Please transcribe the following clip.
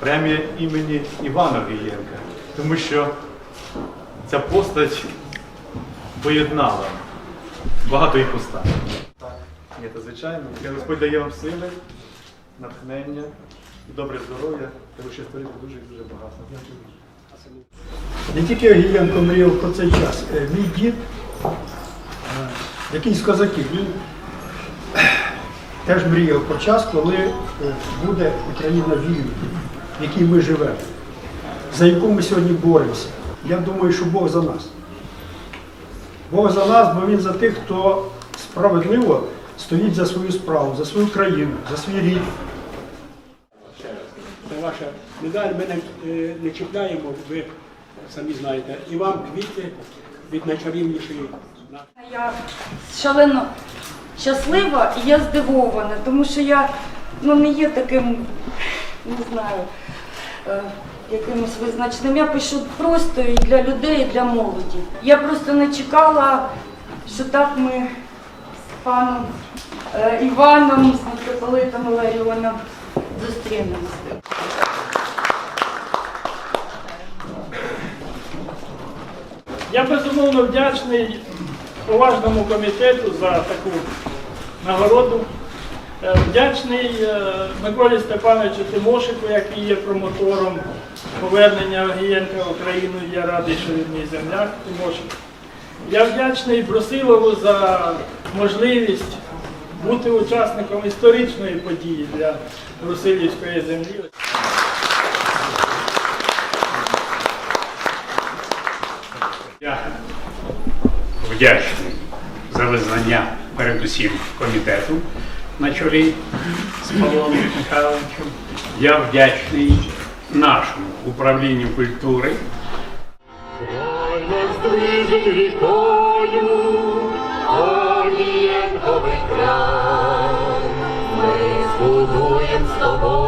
премія імені Івана Гієнка, тому що ця постать поєднала багато іпостей. Так, ні, то звичайно. Я Господь дає вам сили, натхнення і добре здоров'я, тому що створити дуже і дуже багато. Не тільки Огієнко мріяв про цей час. Е, Мій дід, е, який з козаків, він теж мріяв про час, коли е, буде Україна вільна, в якій ми живемо, за яку ми сьогодні боремося. Я думаю, що Бог за нас. Бог за нас, бо Він за тих, хто справедливо стоїть за свою справу, за свою країну, за свій рід. Це ваша медаль, ми не, е, не чіпляємо, ви самі знаєте. І вам квіти від найчарівнішої. Я шалено щаслива і я здивована, тому що я ну, не є таким, не знаю, е, якимось визначним. Я пишу просто і для людей, і для молоді. Я просто не чекала, що так ми з паном е, Іваном, з митрополитом Іларіоном зустрінемося. Я безумовно вдячний поважному комітету за таку нагороду. Е, Вдячний е, Миколі Степановичу Тимошику, який є промотором повернення Огієнка в Україну. Я радий, що він мій земляк Тимошик. Я вдячний Брусилову за можливість бути учасником історичної події для Брусилівської землі. Я вдячний за визнання передусім комітету на чолі з Павлом Михайловичем. Я вдячний нашому управлінню культури. Ми збудуєм з тобою